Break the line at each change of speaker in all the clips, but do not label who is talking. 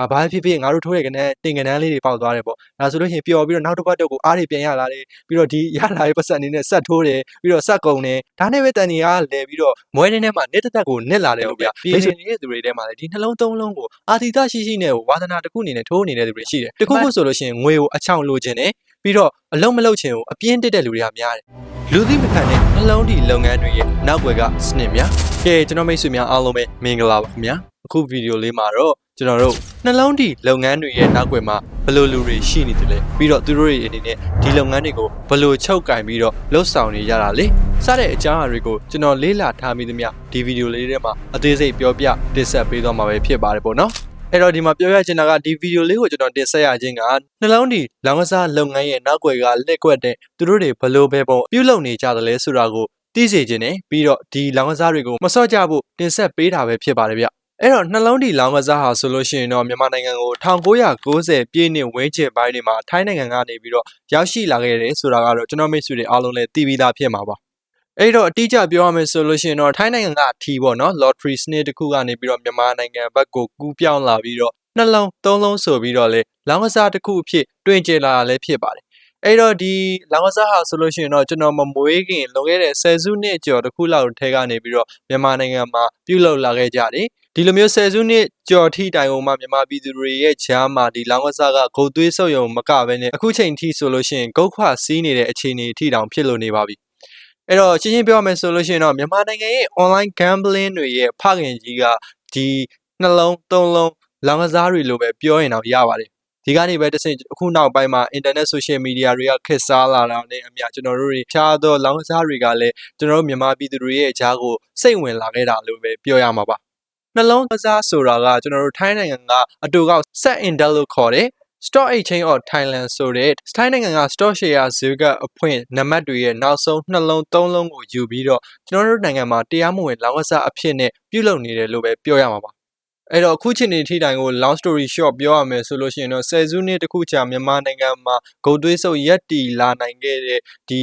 အာဘာဖြစ်ဖြစ်ငါတို့ထိုးတဲ့ကနန်းတင်ကနန်းလေးတွေပေါက်သွားတယ်ပေါ့ဒါဆိုလို့ရှိရင်ပျော်ပြီးတော့နောက်တစ်ပတ်တော့ကိုအားတွေပြန်ရလာတယ်ပြီးတော့ဒီရလာတဲ့ပတ်စံအနေနဲ့ဆက်ထိုးတယ်ပြီးတော့ဆက်ကုန်တယ်ဒါနဲ့ပဲတန်ကြီးကလဲပြီးတော့မွဲတဲ့ထဲမှာနစ်တက်တက်ကိုနစ်လာတယ်လို့ဗျပြီးဆိုနေတဲ့သူတွေထဲမှာလည်းဒီနှလုံးသုံးလုံးကိုအာတိတရှိရှိနဲ့ဝါသနာတစ်ခုအနေနဲ့ထိုးနေတဲ့သူတွေရှိတယ်တခုခုဆိုလို့ရှိရင်ငွေကိုအချောင်လိုချင်တယ်ပြီးတော့အလုံးမလုံးချင်ကိုအပြင်းတက်တဲ့လူတွေကများတယ်လူသိမခံတဲ့နှလုံးဒီလုပ်ငန်းတွေရဲ့နောက်ွယ်ကစနစ်များကဲကျွန်တော်မိတ်ဆွေများအားလုံးပဲမင်္ဂလာပါခင်ဗျာအခုဗီဒီယိုလေးမှာတော့ ကျွန်တော်တို့နှလုံးဒီလုပ်ငန်းတွေရဲ့နောက်ွယ်မှာဘယ်လိုလူတွေရှိနေတယ်လဲပြီးတော့သူတို့တွေအနေနဲ့ဒီလုပ်ငန်းတွေကိုဘယ်လိုချုပ်ကင်ပြီးတော့လှုပ်ဆောင်နေရတာလဲစတဲ့အကြောင်းအရာတွေကိုကျွန်တော်လေးလာထားမိသမျှဒီဗီဒီယိုလေးထဲမှာအသေးစိတ်ပြောပြတင်ဆက်ပေးသွားမှာပဲဖြစ်ပါတယ်ပေါ့နော်အဲ့တော့ဒီမှာပြောရချင်တာကဒီဗီဒီယိုလေးကိုကျွန်တော်တင်ဆက်ရခြင်းကနှလုံးဒီလောင်ကစားလုပ်ငန်းရဲ့နောက်ွယ်ကလက်ကွက်တဲ့သူတို့တွေဘလို့ပဲပုံပြုလုပ်နေကြတယ်လဲဆိုတာကိုသိစေခြင်းနဲ့ပြီးတော့ဒီလောင်ကစားတွေကိုမစော့ကြဖို့တင်ဆက်ပေးတာပဲဖြစ်ပါတယ်ဗျ အဲ့တော့နှလုံးဒီလောင်ကစားဟာဆိုလို့ရှိရင်တော့မြန်မာနိုင်ငံကို1990ပြည့်နှစ်ဝန်းကျင်ပိုင်းတွေမှာထိုင်းနိုင်ငံကနေပြီးတော့ရောက်ရှိလာခဲ့တယ်ဆိုတာကတော့ကျွန်တော်မိတ်ဆွေတွေအားလုံးလည်းသိပြီးသားဖြစ်မှာပါအဲ့တော့အတိအကျပြောရမယ်ဆိုလို့ရှိရင်တော့ထိုင်းနိုင်ငံကအထီးပေါ့နော် lottery စနစ်တစ်ခုကနေပြီးတော့မြန်မာနိုင်ငံဘက်ကိုကူးပြောင်းလာပြီးတော့နှလုံးသုံးလုံးဆိုပြီးတော့လေလောင်ကစားတစ်ခုအဖြစ်တွင်ကျလာတာလည်းဖြစ်ပါတယ်အဲ့တော့ဒီလောင်ကစားဟာဆိုလို့ရှိရင်တော့ကျွန်တော်မမွေးခင်လွန်ခဲ့တဲ့ဆယ်စုနှစ်ကျော်တစ်ခုလောက်ထဲကနေပြီးတော့မြန်မာနိုင်ငံမှာပြုလုပ်လာခဲ့ကြတယ် ဒီလိုမျိုးဆယ်စုနှစ်ကျော်ထိတိုင်အောင်မှမြန်မာပြည်သူတွေရဲ့ဂျားမှာဒီလောင်ကစားကဂုတ်သွေးဆုပ်ယုံမကဘဲနဲ့အခုချိန်ထိဆိုလို့ရှိရင်ဂုတ်ခွစီးနေတဲ့အခြေအနေထိတောင်ဖြစ်လို့နေပါပြီအဲ့တော့ရှင်းရှင်းပြောရမယ်ဆိုလို့ရှိရင်တော့မြန်မာနိုင်ငံရဲ့ online gambling တွေရဲ့ဖခင်ကြီးကဒီနှလုံးသုံးလုံးလောင်ကစားတွေလိုပဲပြောရင်တော့ရပါတယ်ဒီကနေပဲတစ်ဆင့်အခုနောက်ပိုင်းမှာ internet social media တွေကခက်စားလာတာနဲ့အမျှကျွန်တော်တို့တွေခြားသောလောင်ကစားတွေကလည်းကျွန်တော်တို့မြန်မာပြည်သူတွေရဲ့အကြားကိုစိတ်ဝင်လာခဲ့တာလို့ပဲပြောရမှာပါ နှလုံးကစားဆိုတာကကျွန်တော်တို့ထိုင်းနိုင်ငံကအတူကောက် set index လို့ခေါ်တယ် Stock Exchange of Thailand ဆိုတဲ့ထိုင်းနိုင်ငံက Stock Share ဈေးကအဖွင့်နံပါတ်တွေရဲ့နောက်ဆုံးနှလုံးသုံးလုံးကိုယူပြီးတော့ကျွန်တော်တို့နိုင်ငံမှာတရားမဝင်လောင်ကစားအဖြစ်နဲ့ပြုလုပ်နေတယ်လို့ပဲပြောရမှာပါအဲ့တော့အခုချိန်နေထိတိုင်ကို long story short ပြောရမယ်ဆိုလို့ရှိရင်တော့ဆယ်စုနှစ်တစ်ခုကြာမြန်မာနိုင်ငံမှာဂုတ်သွေးဆုပ်ရက်တီလာနိုင်ခဲ့တဲ့ဒီ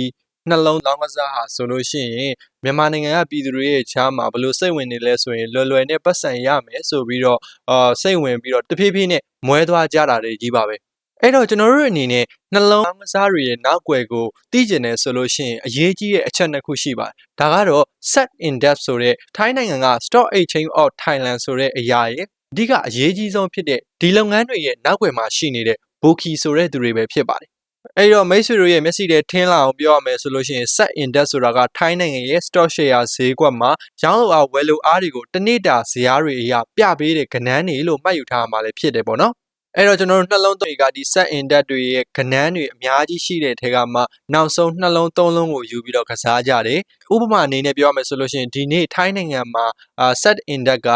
နှလုံးလောင်ကစားဟာဆိုလို့ရှိရင်မြန်မာနိုင်ငံကပြည်သူတွေရဲ့ချားမှာဘယ်လိုစိတ်ဝင်နေလဲဆိုရင်လွယ်လွယ်နဲ့ပတ်စံရမယ်ဆိုပြီးတော့အာစိတ်ဝင်ပြီးတော့တဖြည်းဖြည်းနဲ့မွဲသွားကြတာတွေကြီးပါပဲအဲ့တော့ကျွန်တော်တို့အနေနဲ့နှလုံးမစားတွေရဲ့နောက်ွယ်ကိုသိကျင်တယ်ဆိုလို့ရှိရင်အရေးကြီးတဲ့အချက်နှစ်ခုရှိပါတယ်ဒါကတော့ set index ဆိုတဲ့ထိုင်းနိုင်ငံက stock exchange of thailand ဆိုတဲ့အရာရဲ့အဓိကအရေးကြီးဆုံးဖြစ်တဲ့ဒီလုပ်ငန်းတွေရဲ့နောက်ွယ်မှာရှိနေတဲ့ bookie ဆိုတဲ့သူတွေပဲဖြစ်ပါတယ် အဲ့တော့မိတ်ဆွေတို့ရဲ့မျက်စိထဲထင်းလာအောင်ပြောရမယ်ဆိုလို့ရှိရင် set index ဆိုတာကထိုင်းနိုင်ငံရဲ့ stock share ဈေးကွက်မှာရောင်းလိုအားဝယ်လိုအားတွေကိုတစ်နေ့တာဇယားတွေအရာပြပေးတဲ့ကဏ္ဍတွေလို့မှတ်ယူထားမှာလည်းဖြစ်တယ်ပေါ့နော်အဲ့တော့ကျွန်တော်တို့နှလုံးသွင်းကဒီ set index တွေရဲ့ကဏ္ဍတွေအများကြီးရှိတဲ့ထဲကမှနောက်ဆုံးနှလုံးသုံးလုံးကိုယူပြီးတော့ကစားကြတယ်။ဥပမာအနေနဲ့ပြောရမယ်ဆိုလို့ရှိရင်ဒီနေ့ထိုင်းနိုင်ငံမှာအာ set index က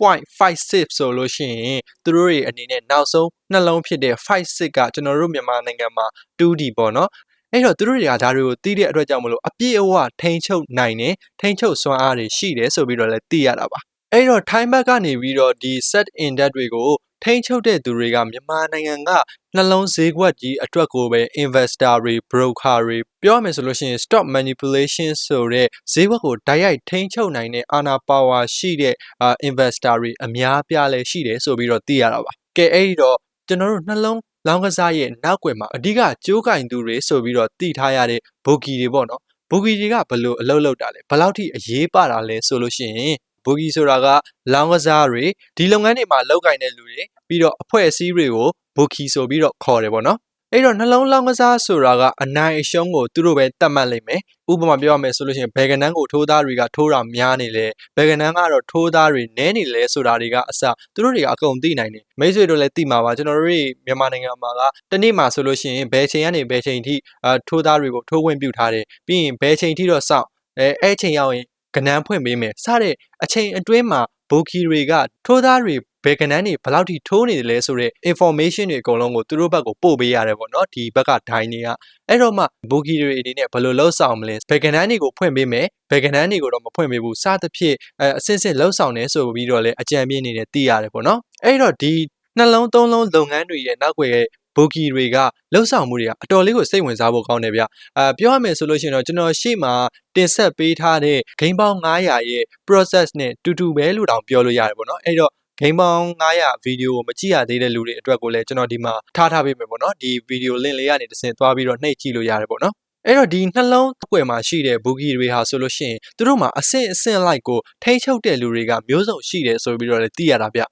1234.56ဆိုလို့ရှိရင်သူတို့တွေအနေနဲ့နောက်ဆုံးနှလုံးဖြစ်တဲ့56ကကျွန်တော်တို့မြန်မာနိုင်ငံမှာ 2D ပေါ့နော်။အဲ့တော့သူတို့တွေကဒါတွေကိုသိတဲ့အတွက်ကြောင့်မလို့အပြည့်အဝထိန်းချုပ်နိုင်တယ်ထိန်းချုပ်စွမ်းအားတွေရှိတယ်ဆိုပြီးတော့လည်းသိရတာပါ အဲ့တော့ time back ကနေပြီးတော့ဒီ set index တွေကိုထိန်းချုပ်တဲ့သူတွေကမြန်မာနိုင်ငံကနှလုံးဈေးကွက်ကြီးအတွက်ကိုပဲ investor တွေ broker တွေပြောရမယ်ဆိုလို့ရှိရင် stock manipulation ဆိုတဲ့ဈေးကွက်ကိုတိုက်ရိုက်ထိန်းချုပ်နိုင်တဲ့အာဏာ power ရှိတဲ့အာ investor တွေအများပြားလဲရှိတယ်ဆိုပြီးတော့သိရတာပါကဲအဲ့ဒီတော့ကျွန်တော်တို့နှလုံးလောင်းကစားရဲ့နောက်ွယ်မှာအဓိကကြိုးကင်သူတွေဆိုပြီးတော့သိထားရတဲ့ bookie တွေပေါ့နော် bookie တွေကဘယ်လိုအလုပ်လုပ်တာလဲဘယ်လောက်ထိအရေးပါတာလဲဆိုလို့ရှိရင် ဘူဂီဆိုတာကလောင်းကစားတွေဒီလုပ်ငန်းတွေမှာလောက်ကင်တဲ့လူတွေပြီးတော့အဖွဲ့အစည်းတွေကိုဘူကီဆိုပြီးတော့ခေါ်တယ်ပေါ့နော်အဲ့တော့နှလုံးလောင်းကစားဆိုတာကအနိုင်အရှုံးကိုသူတို့ပဲတတ်မှတ်လိုက်မယ်ဥပမာပြောရမယ်ဆိုလို့ရှိရင်ဘယ်ကနန်းကိုထိုးသားတွေကထိုးတာများနေလဲဘယ်ကနန်းကတော့ထိုးသားတွေနဲနေလဲဆိုတာတွေကအစသူတို့တွေကအကုန်သိနိုင်တယ်မိတ်ဆွေတို့လည်းသိမှာပါကျွန်တော်တို့မြန်မာနိုင်ငံမှာကတနေ့မှာဆိုလို့ရှိရင်ဘယ်ချိန်ကနေဘယ်ချိန်ထိအာထိုးသားတွေကိုထိုးဝင်ပြုထားတယ်ပြီးရင်ဘယ်ချိန်ထိတော့စောင့်အဲအဲ့ချိန်ရောက်ရင် ကနန်းဖွင့်ပေးမယ်စတဲ့အချိန်အတွင်းမှာဘိုကီတွေကထိုးသားတွေဘယ်ကနန်းတွေဘယ်လောက်ထိထိုးနေတယ်လဲဆိုတော့ information တွေအကုန်လုံးကိုသူတို့ဘက်ကိုပို့ပေးရတယ်ပေါ့နော်ဒီဘက်ကဒိုင်းတွေကအဲ့တော့မှဘိုကီတွေအနေနဲ့ဘယ်လိုလှုပ်ဆောင်မလဲဘယ်ကနန်းတွေကိုဖွင့်ပေးမယ်ဘယ်ကနန်းတွေကိုတော့မဖွင့်ပေးဘူးစသဖြင့်အဲအစစ်စစ်လှုပ်ဆောင်နေဆိုပြီးတော့လည်းအကြံပြင်းနေတယ်သိရတယ်ပေါ့နော်အဲ့တော့ဒီနှလုံးသုံးလုံးလုပ်ငန်းတွေရဲ့နောက်ွယ်ရဲ့ ဘိုကီတွေကလှုပ်ဆောင်မှုတွေကအတော်လေးကိုစိတ်ဝင်စားဖို့ကောင်းတယ်ဗျအဲပြောရမယ်ဆိုလို့ရှိရင်တော့ကျွန်တော်ရှေ့မှာတင်ဆက်ပေးထားတဲ့ game ပေါင်း900ရဲ့ process နဲ့တူတူပဲလို့တောင်ပြောလို့ရတယ်ပေါ့နော်အဲ့တော့ဂိမ်းပေါင်း900ဗီဒီယိုကိုမကြည့်ရသေးတဲ့လူတွေအတွက်ကိုလည်းကျွန်တော်ဒီမှာထားထားပေးမယ်ပေါ့နော်ဒီဗီဒီယို link လေးကနေတစ်ဆင့်သွားပြီးတော့နှိပ်ကြည့်လို့ရတယ်ပေါ့နော်အဲ့တော့ဒီနှလုံးအကွယ်မှာရှိတဲ့ဘူဂီတွေဟာဆိုလို့ရှိရင်သူတို့မှာအဆင့်အဆင့်လိုက်ကိုထိန်းချုပ်တဲ့လူတွေကမျိုးစုံရှိတယ်ဆိုပြီးတော့လည်းသိရတာဗျ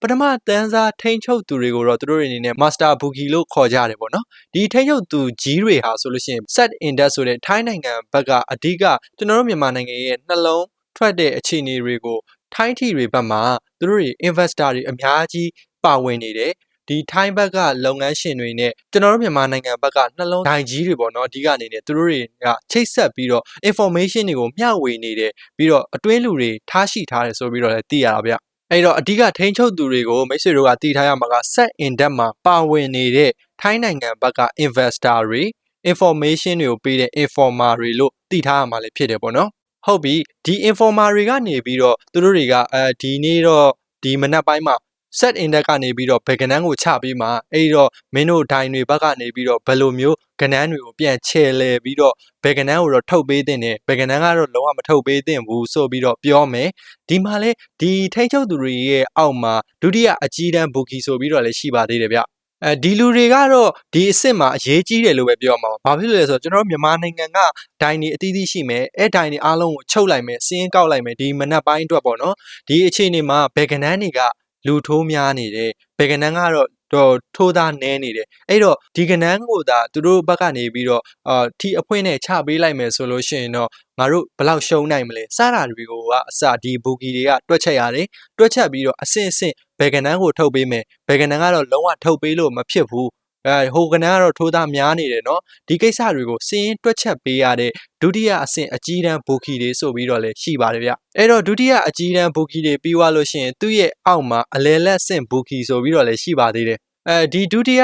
ပထမတန်းစားထိန်းချုပ်သူတွေကိုတော့သူတို့တွေအနေနဲ့ master boogie လို့ခေါ်ကြတယ်ပေါ့နော်ဒီထိန်းချုပ်သူကြီးတွေဟာဆိုလို့ရှိရင် set index ဆိုတဲ့ထိုင်းနိုင်ငံဘက်ကအဓိကကျွန်တော်တို့မြန်မာနိုင်ငံရဲ့နှလုံးထွက်တဲ့အခြေအနေတွေကိုထိုင်းထီတွေဘက်မှာသူတို့တွေ investor တွေအများကြီးပါဝင်နေတယ်ဒီထိုင်းဘက်ကလုပ်ငန်းရှင်တွေနဲ့ကျွန်တော်တို့မြန်မာနိုင်ငံဘက်ကနှလုံးဒိုင်ကြီးတွေပေါ့နော်အဓိကအနေနဲ့သူတို့တွေကချိတ်ဆက်ပြီးတော့ information တွေကိုမျှဝေနေတယ်ပြီးတော့အတွင်းလူတွေထားရှိထားတယ်ဆိုပြီးတော့လည်းသိရတာဗျ အဲ့တော့အဓိကထိန်းချုပ်သူတွေကိုမိတ်ဆွေတို့ကတည်ထားရမှာက set index မှာပါဝင်နေတဲ့ထိုင်းနိုင်ငံဘက်က investor တွေ information တွေကိုပေးတဲ့ informer တွေလို့တည်ထားရမှာလည်းဖြစ်တယ်ပေါ့နော်ဟုတ်ပြီဒီ informer တွေကနေပြီးတော့သူတို့တွေကအဲဒီနေ့တော့ဒီမနက်ပိုင်းမှာ set index ကနေပြီးတော့ဘယ်ကဏ္ဍကိုချပြီးမှအဲ့ဒီတော့မင်းတို့ဒိုင်တွေဘက်ကနေပြီးတော့ဘယ်လိုမျိုးကဏ္ဍတွေကိုပြန်ချဲလဲပြီးတော့ဘယ်ကဏ္ဍကိုတော့ထုတ်ပေးတဲ့နဲ့ဘယ်ကဏ္ဍကတော့လုံးဝမထုတ်ပေးသင့်ဘူးဆိုပြီးတော့ပြောမယ်ဒီမှာလဲဒီထိန်းချုပ်သူတွေရဲ့အောက်မှာဒုတိယအကြီးတန်းဘူကီဆိုပြီးတော့လည်းရှိပါသေးတယ်ဗျအဲဒီလူတွေကတော့ဒီအစ်စ်မှာအရေးကြီးတယ်လို့ပဲပြောမှာပါ။ဘာဖြစ်လို့လဲဆိုတော့ကျွန်တော်တို့မြန်မာနိုင်ငံကဒိုင်တွေအသီးသီးရှိမယ်။အဲဒိုင်တွေအားလုံးကိုချုပ်လိုက်မယ်၊စီးရင်ကောက်လိုက်မယ်ဒီမနက်ပိုင်းအတွက်ပေါ့နော်။ဒီအခြေအနေမှာဘယ်ကဏ္ဍတွေက လူထိုးများနေတယ်ဘယ်ကဏ္ဍကတော့တော့ထိုးသားနဲနေတယ်အဲ့တော့ဒီကဏ္ဍကိုသာသူတို့ဘက်ကနေပြီးတော့အာထီအဖွင့်နဲ့ချပေးလိုက်မယ်ဆိုလို့ရှိရင်တော့ငါတို့ဘယ်လောက်ရှုံးနိုင်မလဲစတာတွေကိုကအစဒီဘူကီတွေကတွက်ချက်ရတယ်တွက်ချက်ပြီးတော့အဆင့်အဆင့်ဘယ်ကဏ္ဍကိုထုတ်ပေးမယ်ဘယ်ကဏ္ဍကတော့လုံးဝထုတ်ပေးလို့မဖြစ်ဘူး အဲဟိုကနန်းကတော့ထိုးသားများနေတယ်နော်ဒီကိစ္စတွေကိုစီးရင်တွက်ချက်ပေးရတဲ့ဒုတိယအဆင့်အကြီးတန်းဘိုကီတွေဆိုပြီးတော့လည်းရှိပါတယ်ဗျအဲ့တော့ဒုတိယအကြီးတန်းဘိုကီတွေပြီးွားလို့ရှိရင်သူ့ရဲ့အောက်မှာအလယ်လက်ဆင့်ဘိုကီဆိုပြီးတော့လည်းရှိပါသေးတယ်အဲဒီဒုတိယ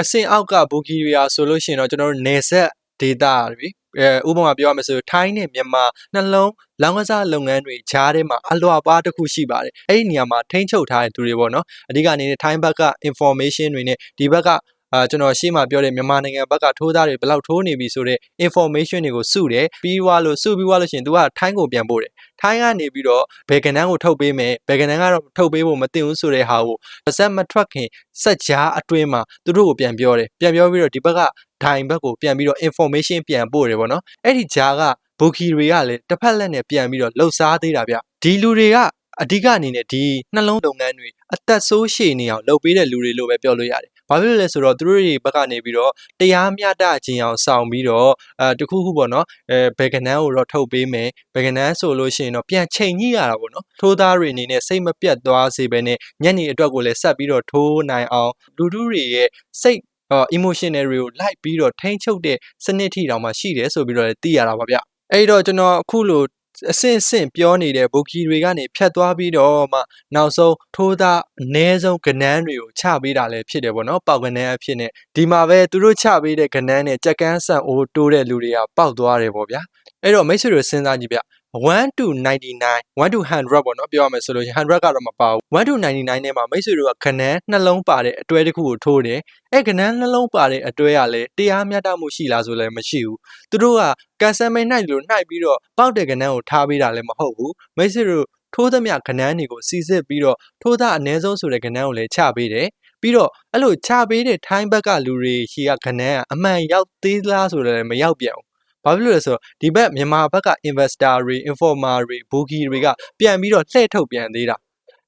အဆင့်အောက်ကဘိုကီတွေအားဆိုလို့ရှိရင်တော့ကျွန်တော်တို့နေဆက်ဒေတာတွေအဲဥပမာပြောရမယ်ဆိုထိုင်းနဲ့မြန်မာနှလုံးလောင်းကစားလုပ်ငန်းတွေကြားထဲမှာအလွာပါတစ်ခုရှိပါတယ်အဲ့ဒီနေရာမှာထိန်းချုပ်ထားတဲ့သူတွေပေါ့နော်အဓိကအနေနဲ့ထိုင်းဘက်က information တွေနဲ့ဒီဘက်က အာကျွန်တော်ရှေ့မှာပြောတဲ့မြန်မာနိုင်ငံဘက်ကထိုးသားတွေဘယ်လောက်ထိုးနေပြီဆိုတဲ့ information တွေကိုစုတယ်ပြီးွားလို့စုပြီးွားလို့ရှိရင် तू ကထိုင်းကိုပြန်ပို့တယ်ထိုင်းကနေပြီးတော့ဘယ်ကဏ္ဍကိုထုတ်ပေးမယ်ဘယ်ကဏ္ဍကတော့ထုတ်ပေးဖို့မတင်ဘူးဆိုတဲ့ဟာကိုပါစက်မထွက်ခင်စက်ကြားအတွင်းမှာသူတို့ကိုပြန်ပြောတယ်ပြန်ပြောပြီးတော့ဒီဘက်ကဒိုင်ဘက်ကိုပြန်ပြီးတော့ information ပြန်ပို့တယ်ပေါ့နော်အဲ့ဒီကြားကဘူကီတွေကလည်းတစ်ဖက်လက်နဲ့ပြန်ပြီးတော့လှုပ်ရှားသေးတာဗျဒီလူတွေကအဓိကအနေနဲ့ဒီနှလုံးလုပ်ငန်းတွေအသက်ဆိုးရှည်နေအောင်လုပ်ပေးတဲ့လူတွေလို့ပဲပြောလို့ရတယ်။ ဘာဖြစ်လို့လဲဆိုတော့သူတို့တွေဘက်ကနေပြီးတော့တရားမျှတခြင်းအောင်ဆောင်ပြီးတော့အဲတခုခုပေါ့နော်အဲဘယ်ကနန်းကိုတော့ထုတ်ပေးမယ်ဘယ်ကနန်းဆိုလို့ရှိရင်တော့ပြန်ချိန်ညှိရတာပေါ့နော်ထိုးသားတွေအနေနဲ့စိတ်မပြတ်သွားစေဘဲနဲ့ညနေအတွက်ကိုလည်းဆက်ပြီးတော့ထိုးနိုင်အောင်လူတို့တွေရဲ့စိတ်အော် emotional တွေကိုလိုက်ပြီးတော့ထိန်းချုပ်တဲ့စနစ်ထိတောင်မှရှိတယ်ဆိုပြီးတော့လည်းသိရတာပါဗျအဲ့တော့ကျွန်တော်အခုလို့ အဆင့်ဆင့်ပြောနေတဲ့ဘူကီတွေကနေဖြတ်သွားပြီးတော့မှနောက်ဆုံးထိုးသားအ ਨੇ ဆုံးကနန်းတွေကိုချပေးတာလည်းဖြစ်တယ်ပေါ့နော်ပေါက်ကနန်းအဖြစ်နဲ့ဒီမှာပဲသူတို့ချပေးတဲ့ကနန်းနဲ့ကြက်ကန်းဆန်အိုးတိုးတဲ့လူတွေကပေါက်သွားတယ်ပေါ့ဗျာအဲ့တော့မိတ်ဆွေတို့စဉ်းစားကြည့်ဗျ 1 to 99 1 to 100ပေါ့နော်ပြောရမယ်ဆိုလို့ရှိရင်100ကတော့မပါဘူး1 to 99ထဲမှာမိတ်ဆွေတို့ကခနန်းနှလုံးပါတဲ့အတွဲတစ်ခုကိုထိုးတယ်အဲ့ခနန်းနှလုံးပါတဲ့အတွဲကလည်းတရားမျှတမှုရှိလားဆိုလည်းမရှိဘူးသူတို့ကကန်ဆယ်မိတ်နှိုက်လို့နှိုက်ပြီးတော့ပေါက်တဲ့ခနန်းကိုထားပေးတာလည်းမဟုတ်ဘူးမိတ်ဆွေတို့ထိုးသမျှခနန်းတွေကိုစီစစ်ပြီးတော့ထိုးသားအ ਨੇ ဆုံးဆိုတဲ့ခနန်းကိုလည်းချပေးတယ်ပြီးတော့အဲ့လိုချပေးတဲ့ထိုင်းဘက်ကလူတွေရှိကခနန်းကအမှန်ရောက်သေးလားဆိုတော့လည်းမရောက်ပြန်ဘူး ဘာဖြစ်လို့လဲဆိုတော့ဒီဘက်မြန်မာဘက်က investor တွေ informer တွေ bookie တွေကပြန်ပြီးတော့လှည့်ထုတ်ပြန်သေးတာ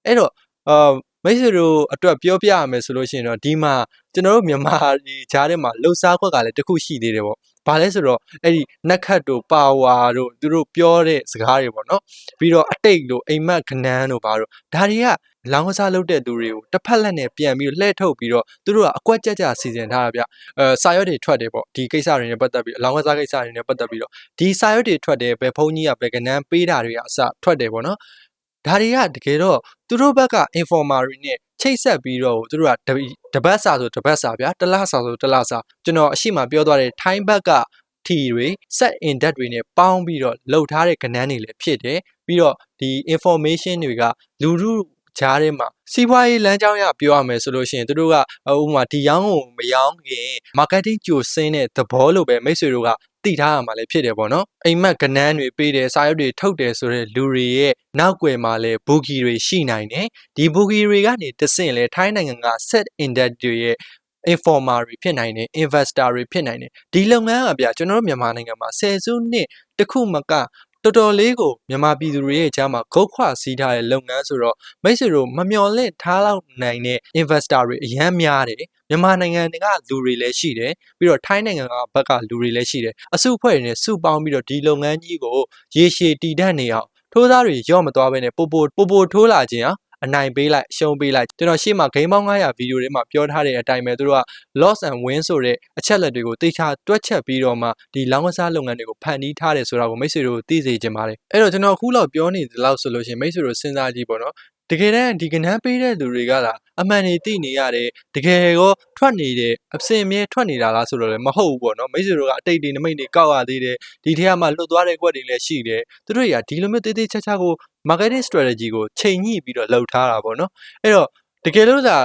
အဲ့တော့အာမိတ်ဆွေတို့အတွက်ပြောပြရမယ်ဆိုလို့ရှိရင်တော့ဒီမှာကျွန်တော်တို့မြန်မာဒီဂျားထဲမှာလှုပ်ရှားခွက်ကလည်းတစ်ခုရှိသေးတယ်ပေါ့။ ဘာလဲဆိုတော့အဲ့ဒီနက်ခတ်တို့ပါဝါတို့သူတို့ပြောတဲ့စကားတွေပေါ့နော်။ပြီးတော့အတိတ်တို့အိမ်မက်ကနန်းတို့ဘာတို့ဒါတွေကလောင်းကစားလုပ်တဲ့သူတွေကိုတစ်ဖက်လက်နဲ့ပြန်ပြီးလှည့်ထုတ်ပြီးတော့သူတို့ကအကွက်ကြက်ကြစီစဉ်ထားတာဗျ။အဲစာရွက်တွေထွက်တယ်ပေါ့ဒီကိစ္စတွေနဲ့ပတ်သက်ပြီးအလောင်းကစားကိစ္စတွေနဲ့ပတ်သက်ပြီးတော့ဒီစာရွက်တွေထွက်တယ်ဘယ်ဖုန်းကြီးကဘယ်ကနန်းပေးတာတွေကအစထွက်တယ်ပေါ့နော်။ဒါတွေကတကယ်တော့သူတို့ဘက်က informer တွေနဲ့ ချိတ်ဆက်ပြီးတော့သူတို့ကတပတ်စာဆိုတပတ်စာဗျာတလစာဆိုတလစာကျွန်တော်အရှိမပြောသွားတဲ့ time back ကထီတွေ set index တွေနဲ့ပေါင်းပြီးတော့လှုပ်ထားတဲ့ကဏ္ဍတွေလည်းဖြစ်တယ်ပြီးတော့ဒီ information တွေကလူလူ ဂျားထဲမှာစီးပွားရေးလမ်းကြောင်းရပြောရမယ်ဆိုလို့ရှိရင်သူတို့ကဥပမာဒီရောင်းကိုမရောင်းခင် marketing ကြိုစင်းတဲ့သဘောလို့ပဲမိတ်ဆွေတို့ကတည်ထားရမှာလည်းဖြစ်တယ်ပေါ့နော်အိမ်မက်ကနန်းတွေပေးတယ်စာရွက်တွေထုတ်တယ်ဆိုတဲ့လူတွေရဲ့နောက်ွယ်မှာလည်းဘူဂီတွေရှိနိုင်တယ်ဒီဘူဂီတွေကနေတဆင့်လဲထိုင်းနိုင်ငံက set index တွေရဲ့ informer တွေဖြစ်နိုင်တယ် investor တွေဖြစ်နိုင်တယ်ဒီလုပ်ငန်းကဗျကျွန်တော်တို့မြန်မာနိုင်ငံမှာဆယ်စုနှစ်တစ်ခုမက တော်တော်လေးကိုမြန်မာပြည်သူတွေရဲ့ကြားမှာဂုတ်ခွာစီးထားတဲ့လုပ်ငန်းဆိုတော့မိတ်ဆွေတို့မမျှော်လင့်ထားလောက်နိုင်တဲ့ investor တွေအများများတယ်မြန်မာနိုင်ငံကလူတွေလည်းရှိတယ်ပြီးတော့ထိုင်းနိုင်ငံကဘက်ကလူတွေလည်းရှိတယ်အစုအဖွဲ့တွေနဲ့စုပေါင်းပြီးတော့ဒီလုပ်ငန်းကြီးကိုရေရှည်တည်တတ်နေအောင်ထိုးသားတွေရော့မသွားဘဲနဲ့ပိုပိုပိုပိုထိုးလာခြင်းအောင် အနိုင်ပေးလိုက်ရှုံးပေးလိုက်ကျွန်တော်ရှေ့မှာဂိမ်းပေါင်း900ဗီဒီယိုတွေမှာပြောထားတဲ့အတိုင်းပဲသူတို့က loss and win ဆိုတဲ့အချက်လက်တွေကိုတေချာတွက်ချက်ပြီးတော့မှဒီလောင်းကစားလုပ်ငန်းတွေကိုဖန်တီးထားတယ်ဆိုတာကိုမိတ်ဆွေတို့သိစေချင်ပါတယ်အဲ့တော့ကျွန်တော်အခုလောက်ပြောနေသလောက်ဆိုလို့ရှိရင်မိတ်ဆွေတို့စဉ်းစားကြည့်ပေါ့နော် တကယ်တမ်းဒီကနန်းပေးတဲ့လူတွေကလာအမှန်နေသိနေရတယ်တကယ်ရောထွက်နေတယ်အစင်မြဲထွက်နေတာလားဆိုတော့လည်းမဟုတ်ဘူးပေါ့နော်မိတ်ဆွေတို့ကအတိတ်တွေနမိတ်တွေကောက်ရသေးတယ်ဒီထဲမှာလွတ်သွားတဲ့ကွက်တွေလည်းရှိတယ်သူတို့တွေကဒီလိုမျိုးတေးသေးချာချာကို marketing strategy ကိုချိန်ညှိပြီးတော့လှုပ်ထားတာပေါ့နော်အဲ့တော့တကယ်လို့သာ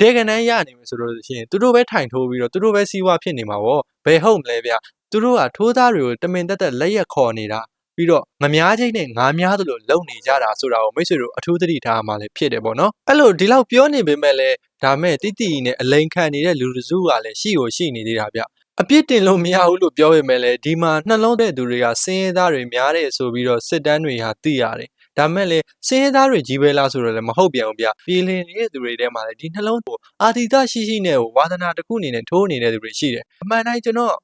ဒေကနန်းရနေမယ်ဆိုလို့ရှိရင်သူတို့ပဲထိုင်ထိုးပြီးတော့သူတို့ပဲစီးပွားဖြစ်နေမှာပေါ့ဘယ်ဟုတ်မလဲဗျသူတို့ကထိုးသားတွေကိုတမင်တက်တက်လက်ရက်ခေါ်နေတာ ပြီးတော့ငများချင်းနဲ့ငါများသလိုလုံနေကြတာဆိုတာကိုမိတ်ဆွေတို့အထူးသတိထားမှလည်းဖြစ်တယ်ပေါ့နော်အဲ့လိုဒီလောက်ပြောနေပေမဲ့လည်းဒါမဲ့တိတိနဲ့အလိန်ခံနေတဲ့လူတစုကလည်းရှိကိုရှိနေသေးတာဗျအပြစ်တင်လို့မရဘူးလို့ပြောပေမဲ့လည်းဒီမှာနှလုံးတဲ့သူတွေကစင်းရဲသားတွေများတယ်ဆိုပြီးတော့စစ်တမ်းတွေဟာသိရတယ်ဒါမဲ့လေစင်းရဲသားတွေကြီးပဲလားဆိုတော့လည်းမဟုတ်ပြန်ဘူးဗျပြည်လည်နေတဲ့သူတွေထဲမှာလည်းဒီနှလုံးကိုအာတိတရှိရှိနဲ့ဝါသနာတစ်ခုအနေနဲ့ထိုးနေတဲ့သူတွေရှိတယ်အမှန်တိုင်းကျွန်တော်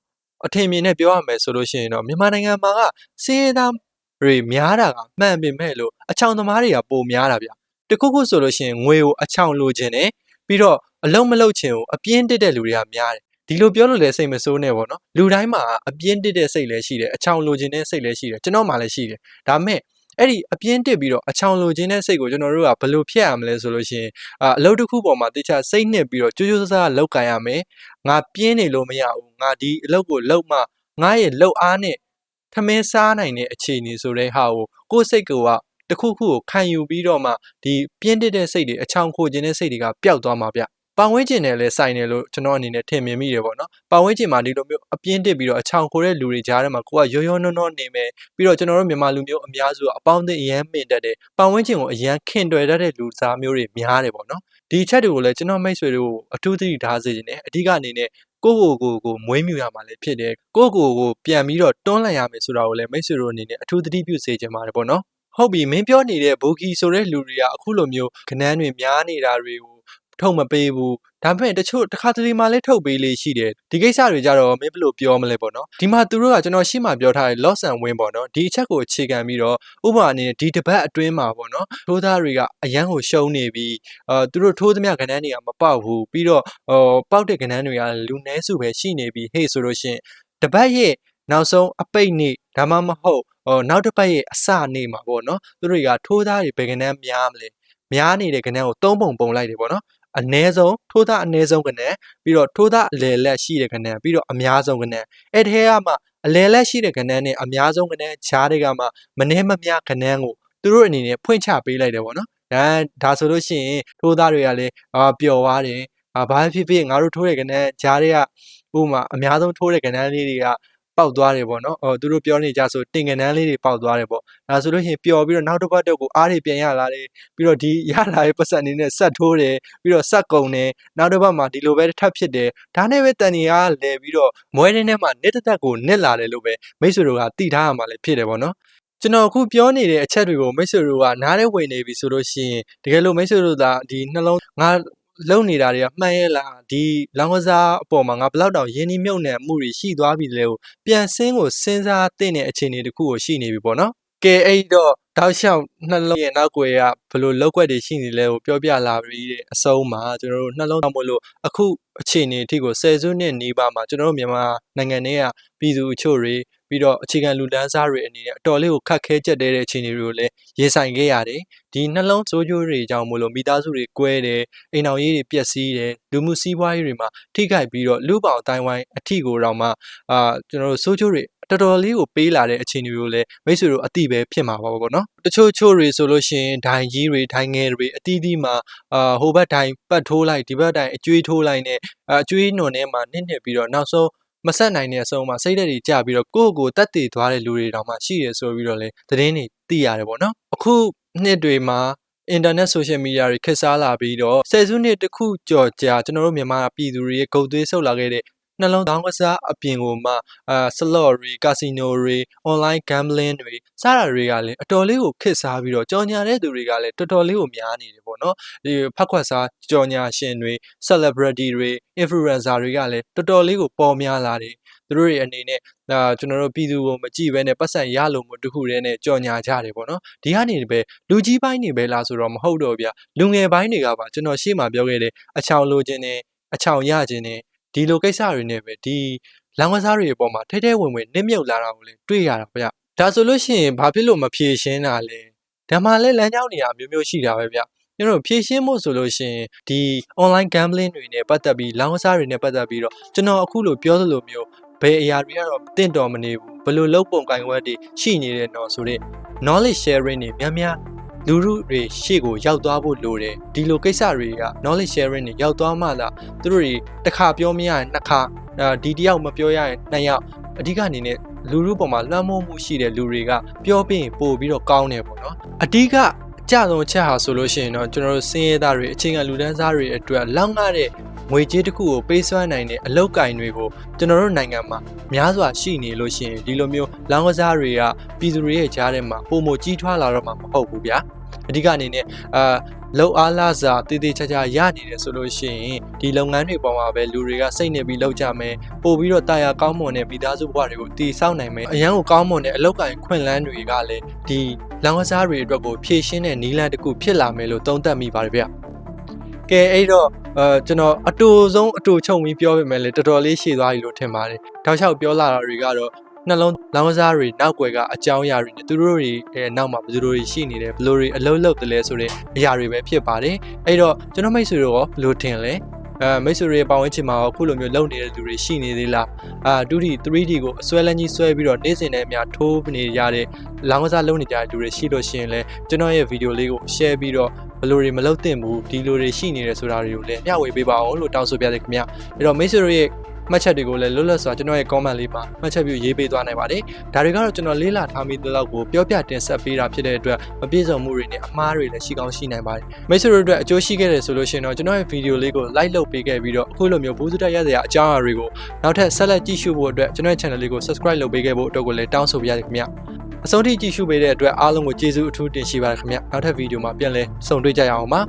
အထင်မြင်နဲ့ပြောရမယ်ဆိုလို့ရှိရင်တော့မြန်မာနိုင်ငံမှာကစင်းရဲသားတွေများတာကမှန်ပေမဲ့လို့အချောင်သမားတွေကပိုများတာဗျတခုခုဆိုလို့ရှိရင်ငွေကိုအချောင်လိုချင်တယ်ပြီးတော့အလုံးမလုံးချင်ကိုအပြင်းတက်တဲ့လူတွေကများတယ်ဒီလိုပြောလို့လည်းစိတ်မဆိုးနဲ့ပေါ့နော်လူတိုင်းမှာအပြင်းတက်တဲ့စိတ်လည်းရှိတယ်အချောင်လိုချင်တဲ့စိတ်လည်းရှိတယ်ကျွန်တော်မှလည်းရှိတယ်ဒါမဲ့ အဲ့ဒီအပြင်းတက်ပြီးတော့အချောင်လိုခြင်းတဲ့စိတ်ကိုကျွန်တော်တို့ကဘယ်လိုဖြတ်ရမလဲဆိုလို့ရှိရင်အာအလုပ်တစ်ခုပေါ်မှာတခြားစိတ်နှစ်ပြီးတော့ကြိုးကြိုးစားစားလောက်ကန်ရမယ်ငါပြင်းနေလို့မရဘူးငါဒီအလုပ်ကိုလုပ်မှငါရဲ့လုပ်အားနဲ့ထမင်းစားနိုင်တဲ့အခြေအနေဆိုတဲ့ဟာကိုကိုယ်စိတ်ကတခုခုကိုခံယူပြီးတော့မှဒီပြင်းတက်တဲ့စိတ်တွေအချောင်ခိုခြင်းတဲ့စိတ်တွေကပျောက်သွားမှာဗျ ပတ်ဝန်းကျင်နဲ့လည်းဆိုင်တယ်လို့ကျွန်တော်အနေနဲ့ထင်မြင်မိတယ်ပေါ့နော်ပတ်ဝန်းကျင်မှာဒီလိုမျိုးအပြင်းတက်ပြီးတော့အချောင်ခိုတဲ့လူတွေကြားထဲမှာကိုကရောရောနှောနှောနေမယ်ပြီးတော့ကျွန်တော်တို့မြန်မာလူမျိုးအများစုကအပေါင်းအသင်းအရန်မင်တက်တယ်ပတ်ဝန်းကျင်ကိုအရန်ခင်တွယ်တတ်တဲ့လူစားမျိုးတွေများတယ်ပေါ့နော်ဒီချက်တွေကိုလည်းကျွန်တော်မိတ်ဆွေတို့အထူးသတိထားစေခြင်းနဲ့အဓိကအနေနဲ့ကိုကိုကိုကိုမွေးမြူရမှာလည်းဖြစ်တယ်ကိုကိုကိုပြန်ပြီးတော့တွန်းလှန်ရမယ်ဆိုတာကိုလည်းမိတ်ဆွေတို့အနေနဲ့အထူးသတိပြုစေချင်ပါတယ်ပေါ့နော်ဟုတ်ပြီမင်းပြောနေတဲ့ဘူကီဆိုတဲ့လူတွေကအခုလိုမျိုးခနန်းတွေများနေတာတွေကို ထုတ်မပေးဘူးဒါပေမဲ့တချို့တစ်ခါတလေမှလည်းထုတ်ပေးလေးရှိတယ်ဒီကိစ္စတွေကြတော့မင်းဘယ်လိုပြောမလဲပေါ့နော်ဒီမှာသူတို့ကကျွန်တော်ရှေ့မှာပြောထားတဲ့ loss and win ပေါ့နော်ဒီအချက်ကိုအခြေခံပြီးတော့ဥပမာအနေနဲ့ဒီတပတ်အတွင်းမှာပေါ့နော်ထိုးသားတွေကအရန်ကိုရှုံးနေပြီးအာသူတို့ထိုးသမျှကဏ္ဍတွေကမပေါက်ဘူးပြီးတော့ဟိုပေါက်တဲ့ကဏ္ဍတွေကလူနည်းစုပဲရှိနေပြီးဟေ့ဆိုလို့ရှင်တပတ်ရဲ့နောက်ဆုံးအပိတ်နေ့ဒါမှမဟုတ်ဟိုနောက်တစ်ပတ်ရဲ့အစနေ့မှာပေါ့နော်သူတို့တွေကထိုးသားတွေဘယ်ကဏ္ဍများမလဲများနေတဲ့ကဏ္ဍကိုသုံးပုံပုံလိုက်တယ်ပေါ့နော် အ ਨੇ ဆုံးထိုးသားအ ਨੇ ဆုံးကဏ္ဍပြီးတော့ထိုးသားအလယ်လက်ရှိတဲ့ကဏ္ဍပြီးတော့အများဆုံးကဏ္ဍအဲ့ထဲကမှအလယ်လက်ရှိတဲ့ကဏ္ဍနဲ့အများဆုံးကဏ္ဍခြားတွေကမှမနှဲမများကဏ္ဍကိုသူတို့အနေနဲ့ဖွင့်ချပေးလိုက်တယ်ပေါ့နော်ဒါဒါဆိုလို့ရှိရင်ထိုးသားတွေကလည်းအာပျော်သွားတယ်အာဘာဖြစ်ဖြစ်ငါတို့ထိုးတဲ့ကဏ္ဍဂျားတွေကဥပမာအများဆုံးထိုးတဲ့ကဏ္ဍလေးတွေက ပေါက်သွားတယ်ပေါ့နော်ဟိုသူတို့ပြောနေကြဆိုတင်ကနန်းလေးတွေပေါက်သွားတယ်ပေါ့ဒါဆိုလို့ရှိရင်ပျော်ပြီးတော့နောက်တစ်ပတ်တော့ကိုအားတွေပြန်ရလာတယ်ပြီးတော့ဒီရလာတဲ့ပတ်စံအနေနဲ့ဆက်ထိုးတယ်ပြီးတော့ဆက်ကုံတယ်နောက်တစ်ပတ်မှာဒီလိုပဲထပ်ဖြစ်တယ်ဒါနဲ့ပဲတန်ကြီးကလဲပြီးတော့မွဲတဲ့ထဲမှာနစ်တက်တက်ကိုနစ်လာတယ်လို့ပဲမိတ်ဆွေတို့ကတိထားရမှာလည်းဖြစ်တယ်ပေါ့နော်ကျွန်တော်အခုပြောနေတဲ့အချက်တွေကိုမိတ်ဆွေတို့ကနားထဲဝင်နေပြီဆိုလို့ရှိရင်တကယ်လို့မိတ်ဆွေတို့ကဒီနှလုံးငါ လုံနေတာတွေကမှန်ရဲ့လားဒီလောင်းကစားအပေါ်မှာငါဘယ်လောက်တောင်ရင်းနှီးမြုပ်နှံမှုတွေရှိသွားပြီလဲကိုပြန်စင်းကိုစဉ်းစားသင့်တဲ့အခြေအနေတစ်ခုကိုရှိနေပြီပေါ့နော်ကဲအဲ့တော့တောက်လျှောက်နှလုံးရဲ့နောက်ွယ်ကဘယ်လိုလောက်ွက်တွေရှိနေလဲကိုပြောပြလာပြီးတဲ့အဆုံးမှာကျွန်တော်တို့နှလုံးသားမို့လို့အခုအခြေအနေအထိကိုဆယ်စုနှစ်နီးပါးမှာကျွန်တော်တို့မြန်မာနိုင်ငံထဲကပြည်သူအချို့တွေ ပြီးတော့အခြေခံလူတန်းစားတွေအနေနဲ့အတော်လေးကိုခက်ခဲကြက်တဲတဲ့အခြေအနေတွေကိုလည်းရင်ဆိုင်ခဲ့ရတယ်ဒီနှလုံးစိုးကျိုးတွေကြောင့်မို့လို့မိသားစုတွေကွဲတယ်အိမ်အောင်ရေးတွေပျက်စီးတယ်လူမှုစီးပွားရေးတွေမှာထိခိုက်ပြီးတော့လူပေါင်းအတိုင်းဝိုင်းအထီကိုတော့မှအာကျွန်တော်တို့စိုးကျိုးတွေတတော်တော်လေးကိုပေးလာတဲ့အခြေအနေကိုလည်းမိတ်ဆွေတို့အတိပဲဖြစ်မှာပါပေါ့နော်တချို့ချို့တွေဆိုလို့ရှိရင်ဒိုင်ကြီးတွေဒိုင်ငယ်တွေအတီးတီးမှာအာဟိုဘက်ဒိုင်ပတ်ထိုးလိုက်ဒီဘက်ဒိုင်အကျွေးထိုးလိုက်နဲ့အကျွေးနွန်ထဲမှာနစ်နစ်ပြီးတော့နောက်ဆုံး မဆက်နိုင်တဲ့အဆုံးမှာစိတ်ဓာတ်တွေကျပြီးတော့ကိုယ့်ကိုယ်တက်တည်သွားတဲ့လူတွေတောင်မှရှိရဆိုပြီးတော့လေသတင်းတွေသိရတယ်ပေါ့နော်အခုနှစ်တွေမှာအင်တာနက်ဆိုရှယ်မီဒီယာတွေခေတ်စားလာပြီးတော့ဆယ်စုနှစ်တစ်ခုကျော်ကြာကျွန်တော်တို့မြန်မာပြည်သူတွေရဲ့ဂုတ်သွေးဆုပ်လာခဲ့တဲ့ နှလုံးသားကစားအပြင်ကိုမှအာဆလော့တွေကာစီနိုတွေ online gambling တွေစတာတွေကလည်းအတော်လေးကိုခေတ်စားပြီးတော့ကြော်ညာတဲ့သူတွေကလည်းတော်တော်လေးကိုများနေတယ်ပေါ့နော်ဒီဖက်ခွက်စားကြော်ညာရှင်တွေ celebrity တွေ influencer တွေကလည်းတော်တော်လေးကိုပေါ်များလာတယ်သူတို့တွေအနေနဲ့ဒါကျွန်တော်တို့ပြည်သူကိုမကြည့်ဘဲနဲ့ပတ်စံရလို့မတခုတည်းနဲ့ကြော်ညာကြတယ်ပေါ့နော်ဒီကနေပဲလူကြီးပိုင်းနေပဲလားဆိုတော့မဟုတ်တော့ဗျလူငယ်ပိုင်းတွေကပါကျွန်တော်ရှေ့မှာပြောခဲ့တဲ့အချောင်လိုခြင်းနဲ့အချောင်ရခြင်းနဲ့ ဒီလိုကိစ္စတွေနဲ့ပဲဒီလောင်ကစားတွေအပေါ်မှာထဲထဲဝင်ဝင်နစ်မြုပ်လာတာကိုလည်းတွေ့ရတာဗျဒါဆိုလို့ရှိရင်ဘာဖြစ်လို့မဖြေရှင်းတာလဲဒါမှလည်းလမ်းကြောင်းနေရာမျိုးမျိုးရှိတာပဲဗျကျွန်တော်ဖြည့်ရှင်းဖို့ဆိုလို့ရှိရင်ဒီ online gambling တွေနဲ့ပတ်သက်ပြီးလောင်းကစားတွေနဲ့ပတ်သက်ပြီးတော့ကျွန်တော်အခုလိုပြောသလိုမျိုးဘယ်အရာတွေကတော့တင့်တော်မနေဘူးဘယ်လိုလုပ်ပုံကင်ဝက်တွေရှိနေတယ်တော့ဆိုတော့ knowledge sharing တွေများများ လူလူတွေရှေ့ကိုရောက်သွားဖို့လိုတယ်ဒီလိုကိစ္စတွေက knowledge sharing တွေရောက်သွားမှသာသူတို့တွေတစ်ခါပြောမရရင်နှစ်ခါအာဒီတယောက်မပြောရရင်နှစ်ယောက်အဓိကအနေနဲ့လူလူပေါ်မှာလွှမ်းမိုးမှုရှိတဲ့လူတွေကပြောပြီးရင်ပို့ပြီးတော့ကောင်းတယ်ပေါ့နော်အဓိကကြဆုံးချက်ဟာဆိုလို့ရှိရင်တော့ကျွန်တော်တို့စင်းရဲသားတွေအချိန်ကလူတန်းစားတွေအတွက်လောက်ငှတဲ့ ငွေကြေးတစ်ခုကိုပေးစွမ်းနိုင်တဲ့အလောက်ကင်တွေကိုကျွန်တော်တို့နိုင်ငံမှာများစွာရှိနေလို့ရှိရင်ဒီလိုမျိုးလောင်းကစားတွေကပြည်သူတွေရဲ့ကြားထဲမှာပုံမကြီးထွားလာတော့မှာမဟုတ်ဘူးဗျာအဓိကအနေနဲ့အာလောက်အားလာစာတည်တည်ချာချာရနေတယ်ဆိုလို့ရှိရင်ဒီလုပ်ငန်းတွေပေါ်မှာပဲလူတွေကစိတ်နေပြီးလောက်ကြမယ်ပို့ပြီးတော့တာယာကောင်းမွန်တဲ့မိသားစုဘဝတွေကိုတည်ဆောက်နိုင်မယ်အရန်ကိုကောင်းမွန်တဲ့အလောက်ကင်ခွင့်လန်းတွေကလည်းဒီလောင်းကစားတွေအတွက်ကိုဖြည့်ရှင်းတဲ့နီးလန်းတစ်ခုဖြစ်လာမယ်လို့သုံးသပ်မိပါတယ်ဗျ ကဲအဲ့တော့အဲကျွန်တော်အတူဆုံးအတူချုပ်ပြီးပြောပြမယ်လေတော်တော်လေးရှည်သွားပြီလို့ထင်ပါတယ်တောက်လျှောက်ပြောလာတာတွေကတော့နှလုံးလောင်းကစားတွေနောက်ွယ်ကအကြောင်းအရာတွေနဲ့သူတို့တွေအဲနောက်မှာဘယ်လိုတွေရှိနေတယ်ဘယ်လိုတွေအလုံးလုံးတယ်လဲဆိုတဲ့အရာတွေပဲဖြစ်ပါတယ်အဲ့တော့ကျွန်တော်မိတ်ဆွေတို့ရောဘယ်လိုထင်လဲ အဲမိတ်ဆွေတွေပေါင်းဝန်းချင်မှာအခုလိုမျိုးလုံနေတဲ့သူတွေရှိနေသေးလားအာ 2D 3D ကိုအစွဲလန်းကြီးဆွဲပြီးတော့နေ့စဉ်နဲ့အများထိုးနေရတဲ့လောင်းကစားလုံနေကြတဲ့သူတွေရှိလို့ရှိရင်လည်းကျွန်တော်ရဲ့ဗီဒီယိုလေးကို share ပြီးတော့ဘယ်လိုတွေမလုပ်သင့်ဘူးဒီလိုတွေရှိနေတယ်ဆိုတာတွေကိုလည်းမျှဝေပေးပါအောင်လို့တောင်းဆိုပြတယ်ခင်ဗျအဲ့တော့မိတ်ဆွေတို့ရဲ့ မှတ်ချက်တွေကိုလည်းလွတ်လပ်စွာကျွန်တော်ရဲ့ comment လေးမှာမှတ်ချက်ပြုရေးပေးသွားနိုင်ပါတယ်ဒါတွေကတော့ကျွန်တော်လေးလာထားမိသလောက်ကိုပြောပြတင်ဆက်ပေးတာဖြစ်တဲ့အတွက်မပြည့်စုံမှုတွေနဲ့အမှားတွေလည်းရှိကောင်းရှိနိုင်ပါတယ်မိတ်ဆွေတို့အတွက်အကျိုးရှိခဲ့တယ်ဆိုလို့ရှိရင်တော့ကျွန်တော်ရဲ့ဗီဒီယိုလေးကို like လုပ်ပေးခဲ့ပြီးတော့အခုလိုမျိုးဘူးစုတက်ရစရာအကြောင်းအရာတွေကိုနောက်ထပ်ဆက်လက်ကြည့်ရှုဖို့အတွက်ကျွန်တော်ရဲ့ channel လေးကို subscribe လုပ်ပေးခဲ့ဖို့အတွက်ကိုလည်းတောင်းဆိုပါရစေခင်ဗျအဆုံးထိကြည့်ရှုပေးတဲ့အတွက်အားလုံးကိုကျေးဇူးအထူးတင်ရှိပါတယ်ခင်ဗျနောက်ထပ်ဗီဒီယိုမှာပြန်လည်ဆုံတွေ့ကြရအောင်ပါ